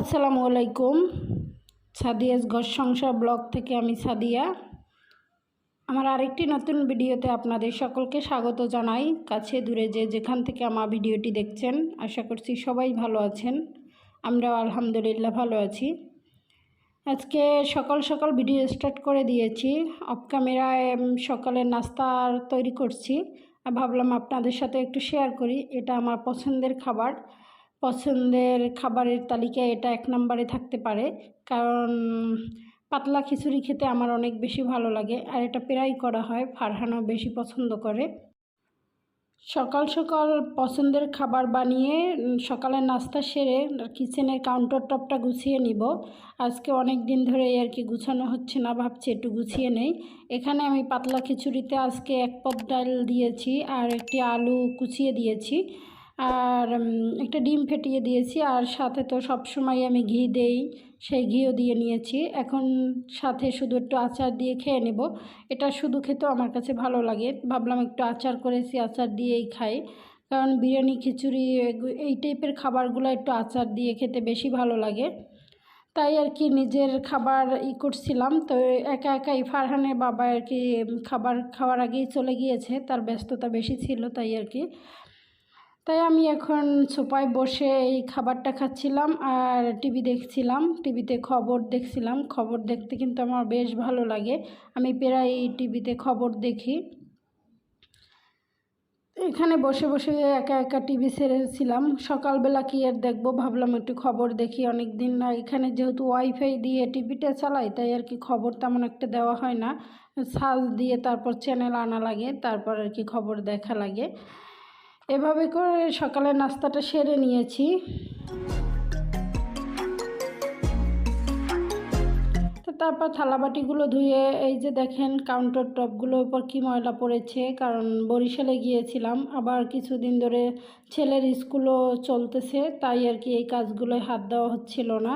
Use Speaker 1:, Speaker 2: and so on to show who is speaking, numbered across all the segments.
Speaker 1: আসসালামু আলাইকুম। সাদিয়াস ঘর সংসার ব্লগ থেকে আমি সাদিয়া। আমার আরেকটি নতুন ভিডিওতে আপনাদের সকলকে স্বাগত জানাই। কাছে দূরে যে যেখান থেকে আমার ভিডিওটি দেখছেন, আশা করছি সবাই ভালো আছেন। আমরাও আলহামদুলিল্লাহ ভালো আছি। আজকে সকাল সকাল ভিডিও স্টার্ট করে দিয়েছি। অফ ক্যামেরায় সকালের নাস্তা তৈরি করছি। ভাবলাম আপনাদের সাথে একটু শেয়ার করি। এটা আমার পছন্দের খাবার। পছন্দের খাবারের তালিকায় এটা এক নম্বরে থাকতে পারে। কারণ পাতলা খিচুড়ি খেতে আমার অনেক বেশি ভালো লাগে আর এটা প্রায় করা হয়, ফারহানও বেশি পছন্দ করে। সকাল সকাল পছন্দের খাবার বানিয়ে সকালের নাস্তা সেরে কিচেনের কাউন্টার টপটা গুছিয়ে নিব। আজকে অনেক দিন ধরে আর কি গুছানো হচ্ছে না, ভাবছি একটু গুছিয়ে নেই। এখানে আমি পাতলা খিচুড়িতে আজকে এক পদ ডাল দিয়েছি আর একটি আলু কুচিয়ে দিয়েছি। আর একটা ডিম ফেটিয়ে দিয়েছি আর সাথে তো সব সময় আমি ঘি দেই, সেই ঘিও দিয়ে নিয়েছি। এখন সাথে শুধু একটু আচার দিয়ে খেয়ে নেব। এটা শুধু খেতেও আমার কাছে ভালো লাগে। ভাবলাম একটু আচার করেছি, আচার দিয়েই খাই। কারণ বিরিয়ানি, খিচুড়ি এই টাইপের খাবারগুলো একটু আচার দিয়ে খেতে বেশি ভালো লাগে। তাই আর কি নিজের খাবার ই করছিলাম। তো একা একাই ফারহানের বাবা আর কি খাবার খাওয়ার আগেই চলে গিয়েছে। তার ব্যস্ততা বেশি ছিল তাই আর কি। তাই আমি এখন সোফায় বসে এই খাবারটা খাচ্ছিলাম আর টিভি দেখছিলাম, টিভিতে খবর দেখছিলাম। খবর দেখতে কিন্তু আমার বেশ ভালো লাগে। আমি প্রায় এই টিভিতে খবর দেখি। এখানে বসে বসে একা একা টিভি সেরেছিলাম। সকালবেলা কি আর দেখব? ভাবলাম একটু খবর দেখি। অনেক দিন না, এখানে যেহেতু ওয়াইফাই দিয়ে টিভিটা চালাই, তাই আর কি খবর তেমন একটা দেওয়া হয় না। সার্চ দিয়ে তারপর চ্যানেল আনা লাগে, তারপর আর কি খবর দেখা লাগে। এভাবে করে সকালে নাস্তাটা সেরে নিয়েছি। তারপর থালাবাটিগুলো ধুয়ে, এই যে দেখেন কাউন্টার টপগুলোর উপর কী ময়লা পড়েছে, কারণ বরিশালে গিয়েছিলাম, আবার কিছুদিন ধরে ছেলের স্কুলও চলতেছে, তাই আর কি এই কাজগুলোয় হাত দেওয়া হচ্ছিল না।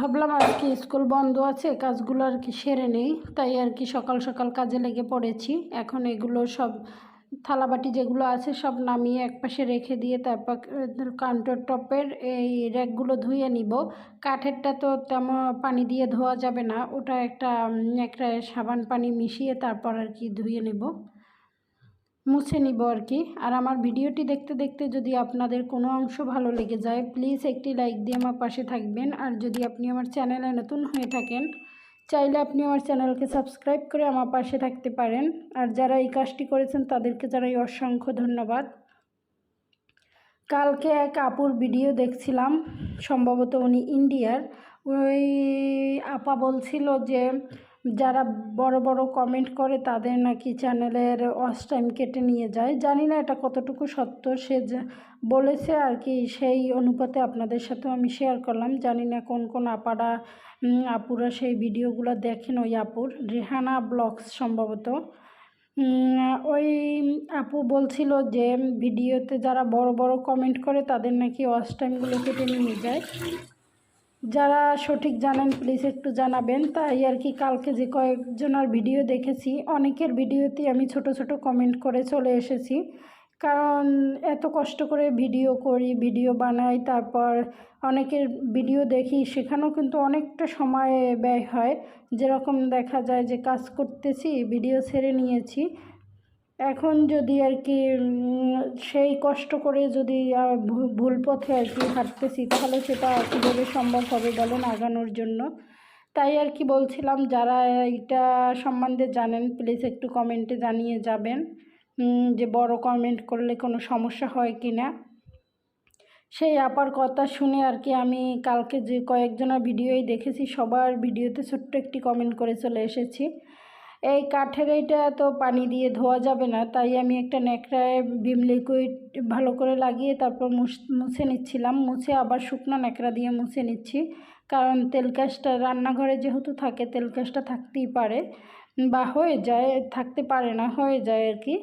Speaker 1: ভাবলাম আর কি স্কুল বন্ধ আছে, কাজগুলো আর কি সেরে নেই। তাই আর কি সকাল সকাল কাজে লেগে পড়েছি। এখন এগুলো সব থালাবাটি যেগুলো আছে সব নামিয়ে একপাশে রেখে দিয়ে তারপর কাউন্টার টপের এই র্যাকগুলো ধুয়ে নিব। কাঠেরটা তো তেমন পানি দিয়ে ধোয়া যাবে না, ওটা একটা একটা সাবান পানি মিশিয়ে তারপর আর কি ধুয়ে নেব। মুছে নিব আর কি। আর আমার ভিডিওটি দেখতে দেখতে যদি আপনাদের কোনো অংশ ভালো লেগে যায় প্লিজ একটি লাইক দিয়ে আমার পাশে থাকবেন। আর যদি আপনি আমার চ্যানেলে নতুন হয়ে থাকেন, চাইলে আপনি আমার চ্যানেলকে সাবস্ক্রাইব করে আমার পাশে থাকতে পারেন। আর যারা এই কাজটি করেছেন, তাদেরকে জানাই অসংখ্য ধন্যবাদ। কালকে এক আপুর ভিডিও দেখছিলাম, সম্ভবত উনি ইন্ডিয়ার ওই আপা বলছিল যে যারা বড় বড় কমেন্ট করে তাদের নাকি চ্যানেলের ওয়াচ টাইম কেটে নিয়ে যায়। জানি না এটা কতটুকু সত্য, সে বলেছে আর কি, সেই অনুপাতে আপনাদের সাথেও আমি শেয়ার করলাম। জানি না কোন কোন আপারা আপুরা সেই ভিডিওগুলো দেখেন ওই আপুর, রেহানা ব্লগস সম্ভবত। ওই আপু বলছিল যে ভিডিওতে যারা বড় বড় কমেন্ট করে তাদের নাকি ওয়াচ টাইমগুলো কেটে নিয়ে যায়। যারা সঠিক জানেন প্লিজ একটু জানাবেন। তাই আর কি কালকে যে কয়েকজনের ভিডিও দেখেছি, অনেকের ভিডিওতে আমি ছোট ছোট কমেন্ট করে চলে এসেছি। কারণ এত কষ্ট করে ভিডিও করি ভিডিও বানাই, তারপর অনেকের ভিডিও দেখি, সেখানেও কিন্তু অনেকটা সময় ব্যয় হয়। যেরকম দেখা যায় যে কাজ করতেছি ভিডিও ছেড়ে নিয়েছি এখন যদি আর কি সেই কষ্ট করে যদি ভুল পথে আর কি হাঁটতেছি, তাহলে সেটা কীভাবে সম্ভব হবে বলেন আগানোর জন্য? তাই আর কি বলছিলাম, যারা এটা সম্বন্ধে জানেন প্লিজ একটু কমেন্টে জানিয়ে যাবেন যে বড় কমেন্ট করলে কোনো সমস্যা হয় কি না। সেই আপার কথা শুনে আর কি আমি কালকে যে কয়েকজনের ভিডিওই দেখেছি, সবার ভিডিওতে ছোট্ট একটি কমেন্ট করে চলে এসেছি। এই কাঠের এইটা তো পানি দিয়ে ধোয়া যাবে না, তাই আমি একটা ন্যাকড়ায় ভিম লিকুইড ভালো করে লাগিয়ে তারপর মুছে নিচ্ছিলাম। মুছে আবার শুকনো ন্যাকড়া দিয়ে মুছে নিচ্ছি, কারণ তেল কাজটা রান্নাঘরে যেহেতু থাকে, তেল কাজটা থাকতেই পারে বা হয়ে যায়, থাকতে পারে না, হয়ে যায় আর কি।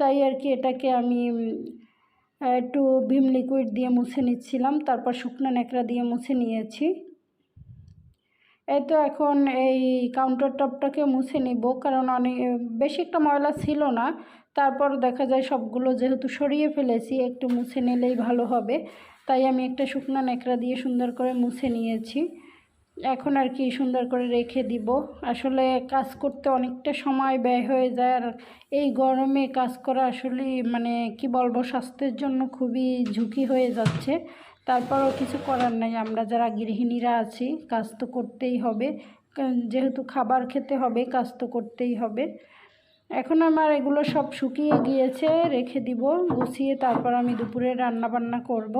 Speaker 1: তাই আর কি এটাকে আমি একটু ভিম লিকুইড দিয়ে মুছে নিচ্ছিলাম, তারপর শুকনো ন্যাকড়া দিয়ে মুছে নিয়েছি। এই তো এখন এই কাউন্টার টপটাকে মুছে নিব, কারণ অনেক, বেশি একটা ময়লা ছিল না। তারপর দেখা যায় সবগুলো যেহেতু সরিয়ে ফেলেছি, একটু মুছে নিলেই ভালো হবে। তাই আমি একটা শুকনো ন্যাকড়া দিয়ে সুন্দর করে মুছে নিয়েছি। এখন আর কি সুন্দর করে রেখে দিব। আসলে কাজ করতে অনেকটা সময় ব্যয় হয়ে যায়, আর এই গরমে কাজ করা আসলে মানে কি বলব, স্বাস্থ্যের জন্য খুবই ঝুঁকি হয়ে যাচ্ছে। তারপরও কিছু করার নাই। আমরা যারা গৃহিণীরা আছি, কাজ তো করতেই হবে। যেহেতু খাবার খেতে হবে, কাজ তো করতেই হবে। এখন আমার এগুলো সব শুকিয়ে গিয়েছে, রেখে দিব, গুছিয়ে তারপর আমি দুপুরে রান্না বান্না করব।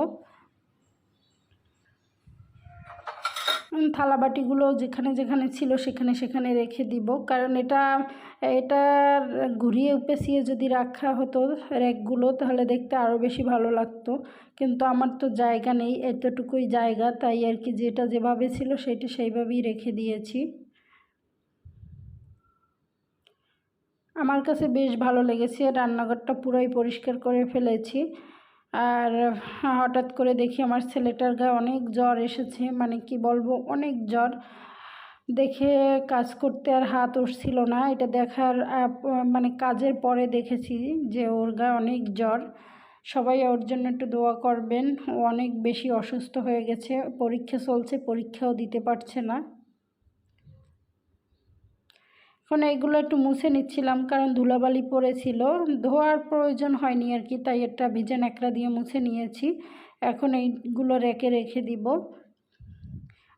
Speaker 1: থালাবাটিগুলো যেখানে যেখানে ছিল সেখানে সেখানে রেখে দিব। কারণ এটা এটা ঘুরিয়ে পেঁচিয়ে যদি রাখা হতো র্যাকগুলো তাহলে দেখতে আরও বেশি ভালো লাগতো। কিন্তু আমার তো জায়গা নেই, এতটুকুই জায়গা, তাই আর কি যেটা যেভাবে ছিল সেটা সেইভাবেই রেখে দিয়েছি। আমার কাছে বেশ ভালো লেগেছে, রান্নাঘরটা পুরোই পরিষ্কার করে ফেলেছি। আর হঠাৎ করে দেখি আমার ছেলেটার গায়ে অনেক জ্বর এসেছে মানে কি বলব, অনেক জ্বর। দেখে কাজ করতে আর হাত উঠছিল না, এটা দেখার মানে কাজের পরে দেখেছি যে ওর গায়ে অনেক জ্বর। সবাই ওর জন্য একটু দোয়া করবেন, ও অনেক বেশি অসুস্থ হয়ে গেছে, পরীক্ষা চলছে, পরীক্ষাও দিতে পারছে না। এখন এইগুলো একটু মুছে নিচ্ছিলাম, কারণ ধুলাবালি পড়েছিল। ধোয়ার প্রয়োজন হয়নি আর কি, তাই একটা ভিজে ন্যাকড়া দিয়ে মুছে নিয়েছি। এখন এইগুলো রেখে রেখে দিব।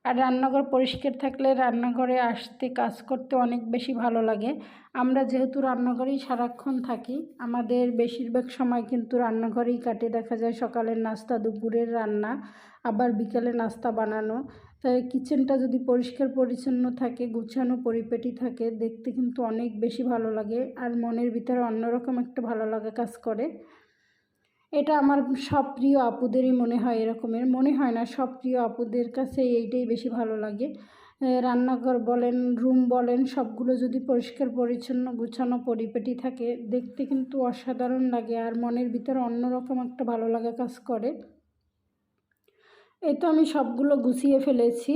Speaker 1: আর রান্নাঘর পরিষ্কার থাকলে রান্নাঘরে আসতে, কাজ করতে অনেক বেশি ভালো লাগে। আমরা যেহেতু রান্নাঘরেই সারাক্ষণ থাকি, আমাদের বেশিরভাগ সময় কিন্তু রান্নাঘরেই কাটে। দেখা যায় সকালের নাস্তা, দুপুরের রান্না, আবার বিকালে নাস্তা বানানো। তাই কিচেনটা যদি পরিষ্কার পরিচ্ছন্ন থাকে, গুছানো, পরিপেটি থাকে, দেখতে কিন্তু অনেক বেশি ভালো লাগে। আর মনের ভিতরে অন্যরকম একটা ভালো লাগা কাজ করে। এটা আমার সব প্রিয় আপুদেরই মনে হয় এরকমের। মনে হয় না সব প্রিয় আপুদের কাছে এইটাই বেশি ভালো লাগে। রান্নাঘর বলেন, রুম বলেন, সবগুলো যদি পরিষ্কার, পরিচ্ছন্ন, গুছানো, পরিপেটি থাকে, দেখতে কিন্তু অসাধারণ লাগে আর মনের ভিতরে অন্যরকম একটা ভালো লাগা কাজ করে। এই তো আমি সবগুলো গুছিয়ে ফেলেছি।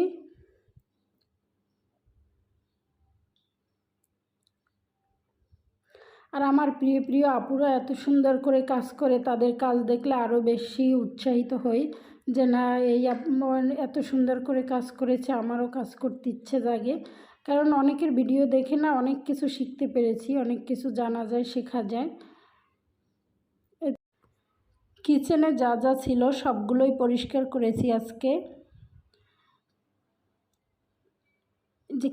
Speaker 1: আর আমার প্রিয় প্রিয় আপুরা এত সুন্দর করে কাজ করে, তাদের কাজ দেখলে আরও বেশি উৎসাহিত হই যে, না, এই এত সুন্দর করে কাজ করেছে, আমারও কাজ করতে ইচ্ছে জাগে। কারণ অনেকের ভিডিও দেখে না অনেক কিছু শিখতে পেরেছি, অনেক কিছু জানা যায়, শেখা যায়। কিচেনে যা যা ছিল সবগুলোই পরিষ্কার করেছি আজকে যে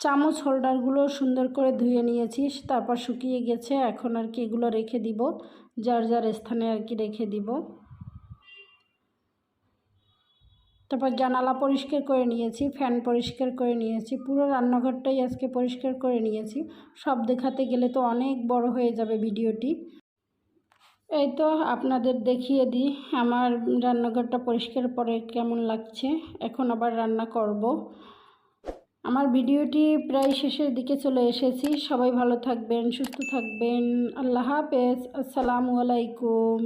Speaker 1: চামচ হোল্ডারগুলো সুন্দর করে ধুয়ে নিয়েছি, তারপর শুকিয়ে গেছে। এখন আর কি এগুলো রেখে দিব, যার যার স্থানে আর কি রেখে দিব। তারপর জানালা পরিষ্কার করে নিয়েছি, ফ্যান পরিষ্কার করে নিয়েছি, পুরো রান্নাঘরটাই আজকে পরিষ্কার করে নিয়েছি। সব দেখাতে গেলে তো অনেক বড় হয়ে যাবে ভিডিওটি। এই তো আপনাদের দেখিয়ে দিই, আমার রান্নাঘরটা পরিষ্কার পরে কেমন লাগছে। এখন আবার রান্না করব। আমার ভিডিওটি প্রায় শেষের দিকে চলে এসেছি। সবাই ভালো থাকবেন, সুস্থ থাকবেন। আল্লাহ হাফেজ। আসসালামু আলাইকুম।